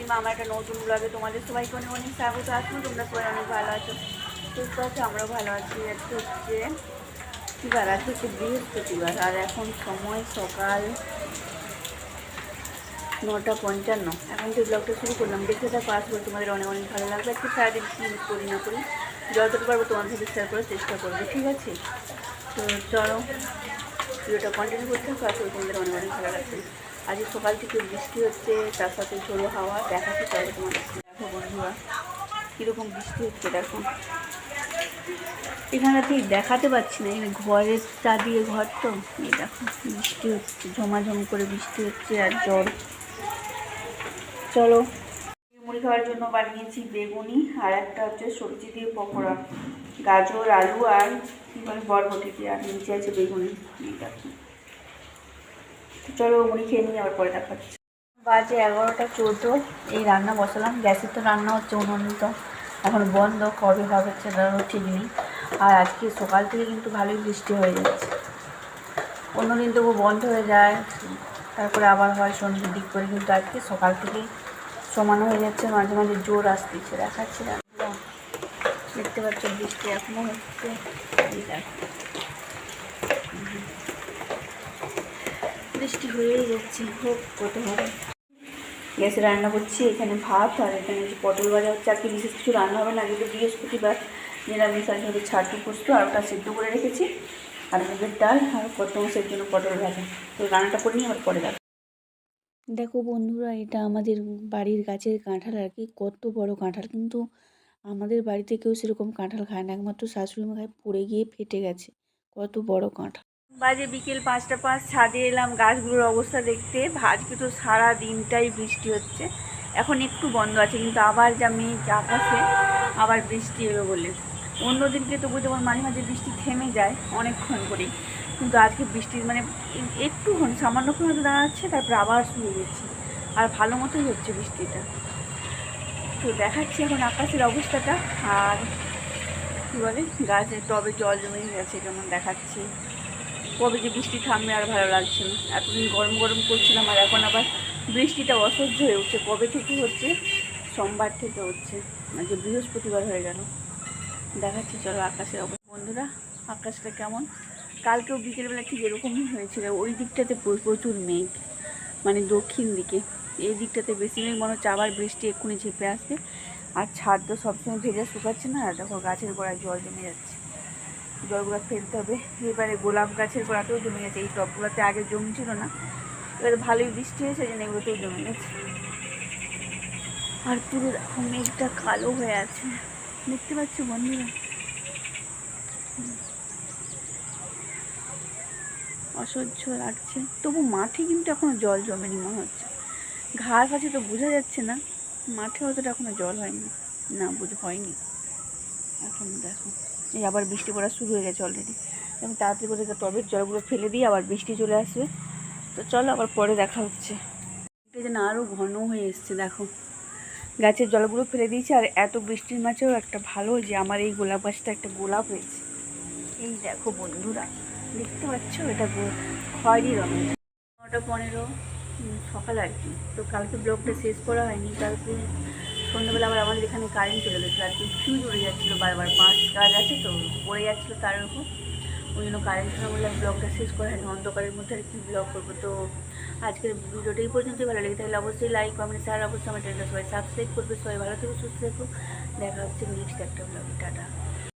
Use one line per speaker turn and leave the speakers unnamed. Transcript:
পিসিমা আমার একটা নতুন ব্লগে তোমাদের সবাইকে অনেক অনেক স্বাগত আছো। তোমরা সবাই অনেক ভালো আছো, সুস্থ আছো, আমরাও ভালো আছি। আজকে হচ্ছে কী বার আজকে হচ্ছে বৃহস্পতিবার। আর এখন সময় সকাল নটা পঞ্চান্ন। এখন যে ব্লগটা শুরু করলাম। দেখতে থাকো আসব তোমাদের অনেক অনেক ভালো লাগবে। আজকে সারাদিন কী করি, না করি, যতটুকু পারব তোমাদের সাথে শেয়ার করার চেষ্টা করব, ঠিক আছে? তো চলো, ভিডিওটা কন্টিনিউ করতে থাকো। তোমাদের অনেক অনেক ভালো লাগবে। আজকে সকাল থেকে বৃষ্টি হচ্ছে, তার সাথে ঝোড়ো হাওয়া, দেখাচ্ছি চলো তোমার দেখো বন্ধুরা, কীরকম বৃষ্টি হচ্ছে, দেখো। এখানে ঠিক দেখাতে পাচ্ছি না, এই ঘরের চা দিয়ে ঘর তো, এই দেখো, বৃষ্টি হচ্ছে, ঝমাঝম করে বৃষ্টি হচ্ছে আর জল। চলো, মুড়ি খাওয়ার জন্য বানিয়েছি বেগুনি আর একটা হচ্ছে সবজি দিয়ে পকোড়া। গাজর, আলু আর কী বলে, বরবটি দিয়ে, আর নিচে আছে বেগুনি দেখো। চলো মুড়ি খেয়ে নিয়ে আবার পরে দেখাচ্ছি বাজে এগারোটা চোদ্দ, এই রান্না বসালাম। গ্যাসের তো রান্না হচ্ছে উনুন তো এখন বন্ধ, কবে হবে সেটারও ঠিক নেই। আর আজকে সকাল থেকে কিন্তু ভালোই বৃষ্টি হয়ে যাচ্ছে। অন্যদিন তবু বন্ধ হয়ে যায়। তারপরে আবার হয় সন্ধ্যের দিক করে, কিন্তু আজকে সকাল থেকে সমান হয়ে যাচ্ছে। মাঝে মাঝে জোর আসতেছে, দেখাচ্ছে দেখতে পাচ্ছ বৃষ্টি এখনও হচ্ছে এই দেখো বৃষ্টি হয়েই যাচ্ছে। হোক, কত হবে। গ্যাসে রান্না করছি, এখানে ভাত, আর এখানে হচ্ছে পটল ভাজা হচ্ছে আজকে বিশেষ কিছু রান্না হবে না যেহেতু বৃহস্পতিবার নিরামিষ আছে হচ্ছে ছাটু পোস্ত, আর ওটা সিদ্ধ করে রেখেছি, আর মুগের ডাল, আর কত মাসের জন্য পটল ভাজা। তো রান্নাটা করে নিয়ে আবার পরে দেখো। দেখো বন্ধুরা, এটা আমাদের বাড়ির গাছের কাঁঠাল, আর কি কত বড় কাঁঠাল, কিন্তু আমাদের বাড়িতে কেউ সেরকম কাঁঠাল খায় না। একমাত্র শাশুড়ি মা খায়, পড়ে গিয়ে ফেটে গেছে। কত বড় কাঁঠাল। বাজে বিকেল পাঁচটা পাঁচ, ছাদে এলাম, গাছগুলোর অবস্থা দেখতে। আজকে তো সারা দিনটাই বৃষ্টি হচ্ছে। এখন একটু বন্ধ আছে, কিন্তু আবার যা মেঘ আকাশে আবার বৃষ্টি এলো বলে। অন্য দিনকে তবু যেমন মাঝে মাঝে বৃষ্টি থেমে যায়, অনেকক্ষণ করেই। কিন্তু আজকে বৃষ্টির মানে একটুক্ষণ সামান্যক্ষণ হয়তো দাঁড়াচ্ছে, তারপরে আবার শুরু হয়েছে আর ভালো মতোই হচ্ছে বৃষ্টিটা। তো দেখাচ্ছি এখন আকাশের অবস্থাটা। আর কী বলে গাছের টবে জল জমে গেছে যেমন দেখাচ্ছি। কবে যে বৃষ্টি থামবে আর ভালো লাগছে না। এতদিন গরম গরম করছিলাম আর এখন আবার বৃষ্টিটা অসহ্য হয়ে উঠছে। কবে থেকে হচ্ছে? সোমবার থেকে হচ্ছে। যে বৃহস্পতিবার হয়ে গেল। দেখাচ্ছি, চলো আকাশের অবস্থা। বন্ধুরা, আকাশটা কেমন? কালকেও বিকেলবেলা ঠিক এরকমই হয়েছিল। ওই দিকটাতে প্রচুর মেঘ। মানে দক্ষিণ দিকে। এই দিকটাতে বেশি মেঘ। মনে হচ্ছে আবার বৃষ্টি এক্ষুনি ঝেপে আসবে। আর ছাদ তো সবসময় ভেজা শুকাচ্ছে না। দেখো গাছের গোড়ায় জল জমে যাচ্ছে। জলগুলো ফেলতে হবে। এবারে গোলাপ গাছের গোড়াতেও জমে গেছে। এই টবগুলোতে আগে জমছিল না। এবারে ভালোই বৃষ্টি হয়েছে জন্য এগুলোতেও জমে গেছে। আর পুরো দেখো, মেঘটা কালো হয়ে আছে। দেখতে পাচ্ছ বন্ধুরা? অসহ্য লাগছে। তবু মাঠে কিন্তু এখনও জল জমেনি মনে হচ্ছে। ঘাস আছে তো বোঝা যাচ্ছে না। মাঠে অতটা এখনও জল হয়নি। না, বুঝ, হয়নি। এখন দেখো, এই আবার বৃষ্টি পড়া শুরু হয়ে গেছে অলরেডি আমি তাড়াতাড়ি করে টবের জলগুলো ফেলে দিই আবার বৃষ্টি চলে আসবে। তো চলো আবার পরে দেখা হচ্ছে। যেন আরও ঘন হয়ে এসছে, দেখো। গাছের জলগুলো ফেলে দিয়েছি, আর এত বৃষ্টির মাঝেও একটা ভালো যে আমার এই গোলাপ গাছটা একটা গোলাপ হয়েছে। এই দেখো বন্ধুরা, দেখতে পাচ্ছ? এটা খয়েরি রঙের। নটা পনেরো সকাল আর কি। তো কালকে ব্লগটা শেষ করা হয়নি, কালকে সন্ধ্যাবেলা আবার আমাদের এখানে কারেন্ট চলে গেছিল আর ফিউজ উড়ে যাচ্ছিল বারবার, পাঁচ কাজ আছে তো, পড়ে যাচ্ছিল তার উপর। ওই জন্য কারেন্ট না বলে ব্লগটা শেষ করা হয়নি, অন্ধকারের মধ্যে আর কি ব্লগ করব। তো আজকের ভিডিওটা এই পর্যন্তই, ভালো লেগে থাকলে অবশ্যই লাইক কমেন্ট শেয়ার অবশ্যই আমার চ্যানেলটা সবাই সাবস্ক্রাইব করবে, সবাই ভালো থেকো, সুস্থ থেকো। দেখা হচ্ছে নেক্সট একটা ব্লগে টাটা।